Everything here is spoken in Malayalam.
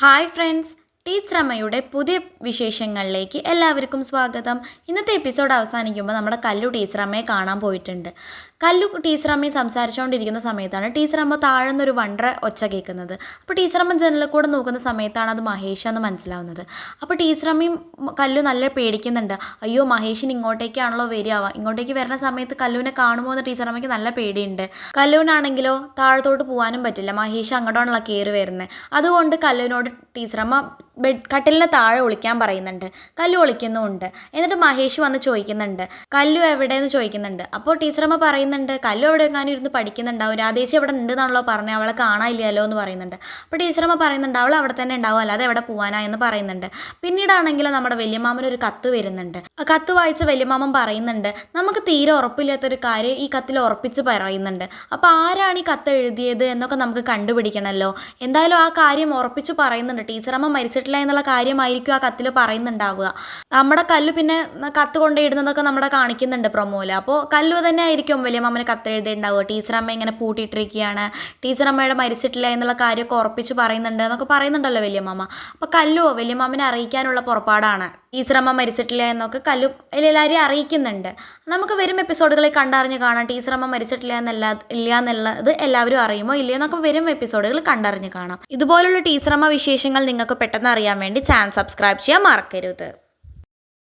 ഹായ് ഫ്രണ്ട്സ് ടീച്ചർ അമ്മയുടെ പുതിയ വിശേഷങ്ങളിലേക്ക് എല്ലാവർക്കും സ്വാഗതം. ഇന്നത്തെ എപ്പിസോഡ് അവസാനിക്കുമ്പോൾ നമ്മുടെ കല്ലു ടീച്ചർ അമ്മയെ കാണാൻ പോയിട്ടുണ്ട്. കല്ലു ടീച്ചറമ്മയും സംസാരിച്ചുകൊണ്ടിരിക്കുന്ന സമയത്താണ് ടീച്ചറമ്മ താഴ്ന്നൊരു വണ്ടറ ഒച്ച കേൾക്കുന്നത്. അപ്പോൾ ടീച്ചറമ്മ ജനലിൽ കൂടെ നോക്കുന്ന സമയത്താണ് അത് മഹേഷ് എന്ന് മനസ്സിലാവുന്നത്. അപ്പോൾ ടീച്ചറമ്മയും കല്ലു നല്ല പേടിക്കുന്നുണ്ട്. അയ്യോ മഹേഷിന് ഇങ്ങോട്ടേക്കാണല്ലോ വരിക. ഇങ്ങോട്ടേക്ക് വരുന്ന സമയത്ത് കല്ലുവിനെ കാണുമോ എന്ന് ടീച്ചറമ്മയ്ക്ക് നല്ല പേടിയുണ്ട്. കല്ലുവിനാണെങ്കിലോ താഴത്തോട്ട് പോകാനും പറ്റില്ല. മഹേഷ് അങ്ങോട്ടാണല്ലോ കയറി വരുന്നത്. അതുകൊണ്ട് കല്ലുവിനോട് ടീച്ചറമ്മ ബെഡ് കട്ടിലിന് താഴെ ഒളിക്കാൻ പറയുന്നുണ്ട്. കല്ലു ഒളിക്കുന്നുമുണ്ട്. എന്നിട്ട് മഹേഷ് വന്ന് ചോദിക്കുന്നുണ്ട്. കല്ലു എവിടെയെന്ന് ചോദിക്കുന്നുണ്ട്. അപ്പോൾ ടീച്ചറമ്മ പറയുന്നുണ്ട് കല്ലു അവിടെ എങ്ങാനും ഇരുന്ന് പഠിക്കുന്നുണ്ടാവും രാധേശി അവിടെ ഉണ്ടെന്നാണല്ലോ പറഞ്ഞത് അവളെ കാണാനില്ലല്ലോ എന്ന് പറയുന്നുണ്ട്. അപ്പോൾ ടീച്ചറമ്മ പറയുന്നുണ്ട് അവൾ അവിടെ തന്നെ ഉണ്ടാവും അല്ലാതെ എവിടെ പോകാനാ എന്ന് പറയുന്നുണ്ട്. പിന്നീടാണെങ്കിലും നമ്മുടെ വലിയമാമൻ ഒരു കത്ത് വരുന്നുണ്ട്. കത്ത് വായിച്ച വല്യമാമൻ പറയുന്നുണ്ട് നമുക്ക് തീരെ ഉറപ്പില്ലാത്തൊരു കാര്യം ഈ കത്തിൽ ഉറപ്പിച്ച് പറയുന്നുണ്ട്. അപ്പോൾ ആരാണ് ഈ കത്ത് എഴുതിയത് എന്നൊക്കെ നമുക്ക് കണ്ടുപിടിക്കണമല്ലോ എന്തായാലും ആ കാര്യം ഉറപ്പിച്ച് പറയുന്നുണ്ട്. ടീച്ചറമ്മ മരിച്ചിട്ടില്ല എന്നുള്ള കാര്യമായിരിക്കും ആ കത്തിൽ പറയുന്നുണ്ടാവുക. നമ്മുടെ കല്ല് പിന്നെ കത്ത് കൊണ്ടിടുന്നതൊക്കെ നമ്മുടെ കാണിക്കുന്നുണ്ട് പ്രൊമോയിൽ അപ്പോൾ കല്ലു തന്നെ ആയിരിക്കും വലിയ മാമന് കത്തെഴുതിയിട്ടുണ്ടാവുക. ടീച്ചറമ്മ ഇങ്ങനെ പൂട്ടിയിട്ടിരിക്കുകയാണ്. ടീച്ചറമ്മയുടെ മരിച്ചിട്ടില്ല എന്നുള്ള കാര്യമൊക്കെ ഉറപ്പിച്ച് പറയുന്നുണ്ട് എന്നൊക്കെ പറയുന്നുണ്ടല്ലോ വലിയമ്മമ്മ. അപ്പോൾ കല്ലുവോ വലിയ അറിയിക്കാനുള്ള പുറപ്പാടാണ്. ടീച്ചറമ്മ മരിച്ചിട്ടില്ല എന്നൊക്കെ കല്ലു എല്ലാവരെയും അറിയിക്കുന്നുണ്ട്. നമുക്ക് വരും എപ്പിസോഡുകളിൽ കണ്ടറിഞ്ഞ് കാണാം ടീച്ചറമ്മ മരിച്ചിട്ടില്ല എന്നല്ല ഇല്ല എന്നുള്ളത് എല്ലാവരും അറിയുമോ ഇല്ലയോ എന്നൊക്കെ വരും എപ്പിസോഡുകൾ കണ്ടറിഞ്ഞ് കാണാം. ഇതുപോലുള്ള ടീച്ചറമ്മ വിശേഷങ്ങൾ നിങ്ങൾക്ക് പെട്ടെന്ന് അറിയാൻ വേണ്ടി ചാനൽ സബ്സ്ക്രൈബ് ചെയ്യാൻ മറക്കരുത്.